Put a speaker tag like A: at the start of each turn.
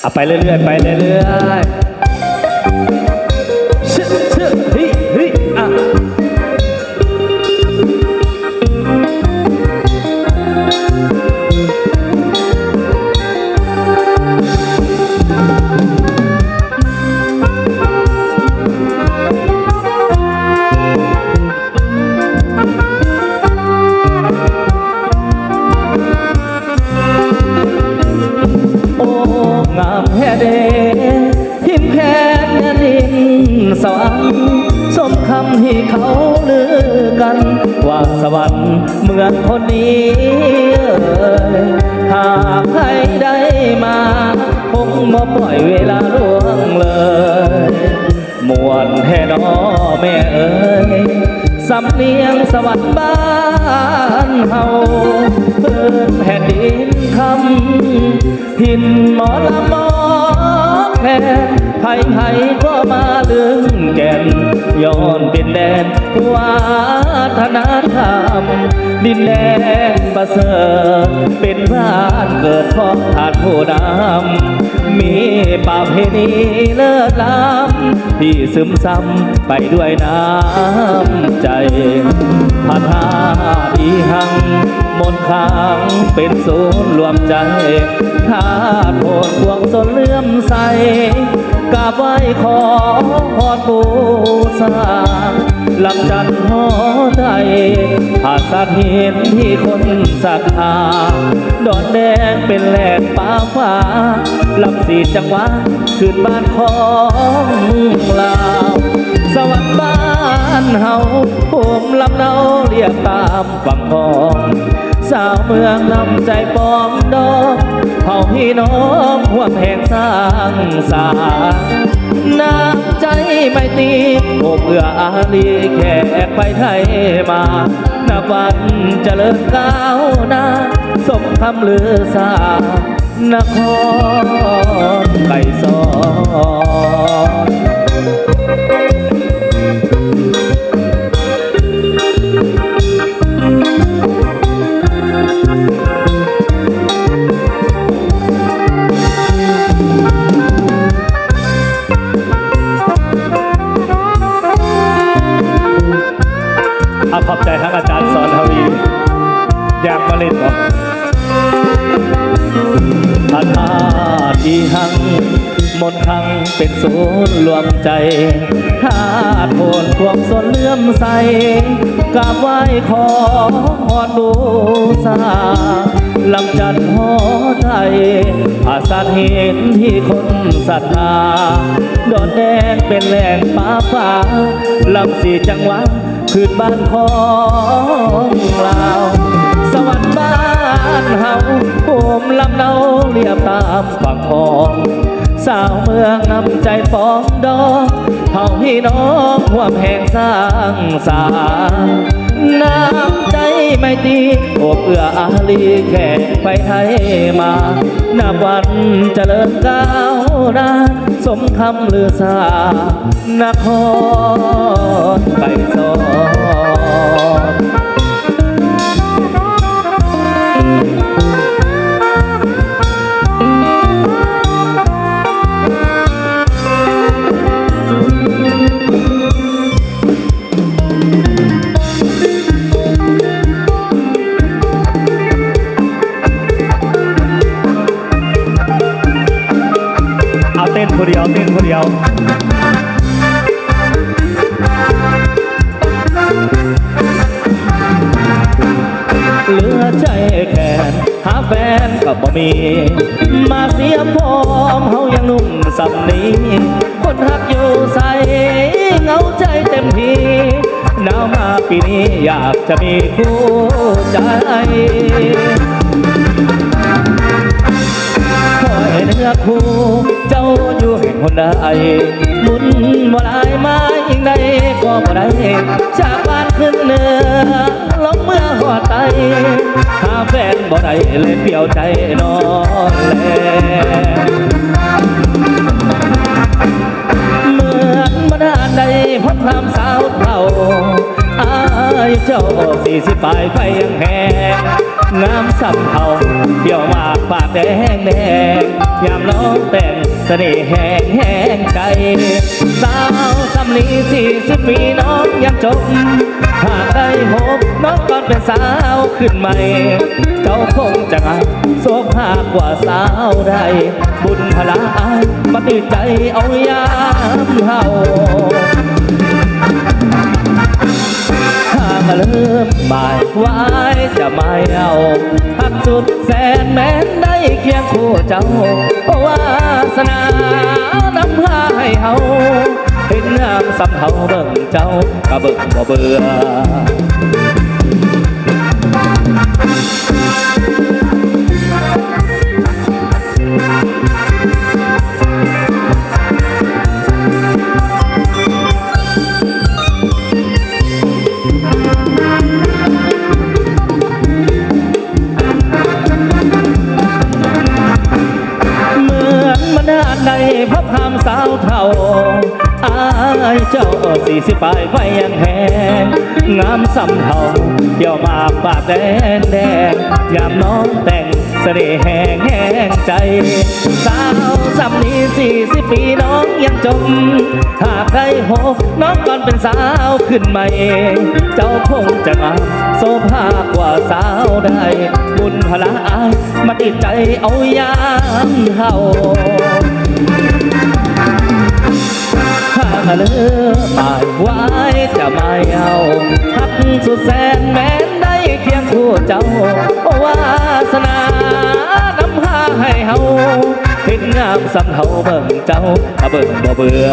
A: เอาไปเรื่อยๆ ไปเรื่อยๆ ว่าสวรรค์เหมือนคนนี้เอ่ยหากใครได้มา คงบ่ปล่อยเวลาล่วงเลยมวนแท่นอแม่เอ๋ยสำเนียงสวรรค์บ้านเฮาเปิดแผ่นดินคำพินหมอลำหมอแผ่นไผ่ไผ่ก็มาลึงแก่นย้อนเป็นแดนวั ฒนธรรม ดินแดนประเสริฐเป็นบ้านเกิดของอาจผู้นำมีป่าเพณีเลิศล้ำที่ซึมซ้ำไปด้วยน้ำใจพระธาตุอีหัง มนต์ค้างเป็นศูนย์รวมใจธาตุโพดพวงสนเลื่อมใสกราบไหว้ขอพรบูชา ลำจันหอไทยผาสัตว์หินที่คนศรัทธาดอนแดงเป็นแหลกป่าฟ้าลำสีจังหวะขึ้นบ้านของลาวสวรรค์บ้านเฮาภูมิลำเนาเรียกตามฝั่งของสาวเมืองนำใจปองดอกเผ่าพี่น้องห่วแห่งสร้างสาน้ำ ไม่ตีโอบเอื้ออารีแขกไปไทยมานับวันเจริญก้าวหน้าสมคำลือสานครไก่สอน ขอบใจทั้งอาจารย์สอนทวีอยากมาเล่นเหรอพระธาตุอีหังมนต์คังเป็นศูนย์รวมใจธาตุโพนควงสนเลื่อมใสกราบไหว้ขอพรบูชาลำจันหอไทยภาษาเห็นที่คนศรัทธาดอนแดงเป็นแหล่งป่าฟ้าลำสีจังหวะ คืนบ้านของเราสวรรค์บ้านเฮาภูมิลำเนาเรียบตามฝั่งของ สาวเมืองนำใจปองดอกเฮาพี่น้องห่วมแห่งสร้างสาน้ำใจไม่ตีโอบเอื้ออารีแขกไปไทยมา นับวันเจริญก้าว หน้าสมคำลือสานครไปสอน เอาเต้นคนเดียวเต้นคนเดียวเหลือใจแค่นหาแฟนก็บ่มี มาเสียพร้อมเฮายังหนุ่มสำนีคนหักอยู่ใสเหงาใจเต็มทีหนาวมาปีนี้อยากจะมีคู่ใจ คู่เจ้าอยู่แห่งคนใดบุญบ่ได้มายิ่งใดก็บ่ได้จากบ้านขึ้นเหนือลงเมื่อหอดไตหาแฟนบ่ได้เลยเปลี่ยวใจนอนแลเหมือนมานานใดพบความสาวเท่าอายเจ้าสี่สิบปลายไฟยังแหงงามสับเทาเที่ยวมากปากแดงแดง ยามน้องแต่งเสน่ห์แห้งแห้งใจ สาวสำลีสี่สิบปีน้องยังจบหากได้พบน้องก่อนเป็นสาวขึ้นใหม่ เจ้าคงจะงามโซภากว่าสาวใดบุญพลาอายมาติดใจเอายามเฮาถ้ามาเริ่มหมายไว้จะไม่เอา เคียงคู่เจ้าเพราวาสนานำพาให้เฮาเห็นงามสำเทาเบิ่งเจ้ากะเบิ่งบ่เบื่อ สี่สิปลายไฟยังแหงงามสำเทาเดี่ยวมากปากแดงแดงยามน้องแต่งเสน่ห์แห้งแห้งใจ สาวสำนีสี่สิบปีน้องยังจม หากได้พบน้องก่อนเป็นสาวขึ้นใหม่เจ้าคงจะงามโซภากว่าสาวได้ บุญพลาอายมาติดใจเอายามเฮาถ้า ไว้จะไม่เอาหักสุดแสนแม้นได้เพียงคู่เจ้าวาสนานำพาให้เฮาเห็นงามสำเฮาเบิ่งเจ้าเบิ่งบ่เบื่อ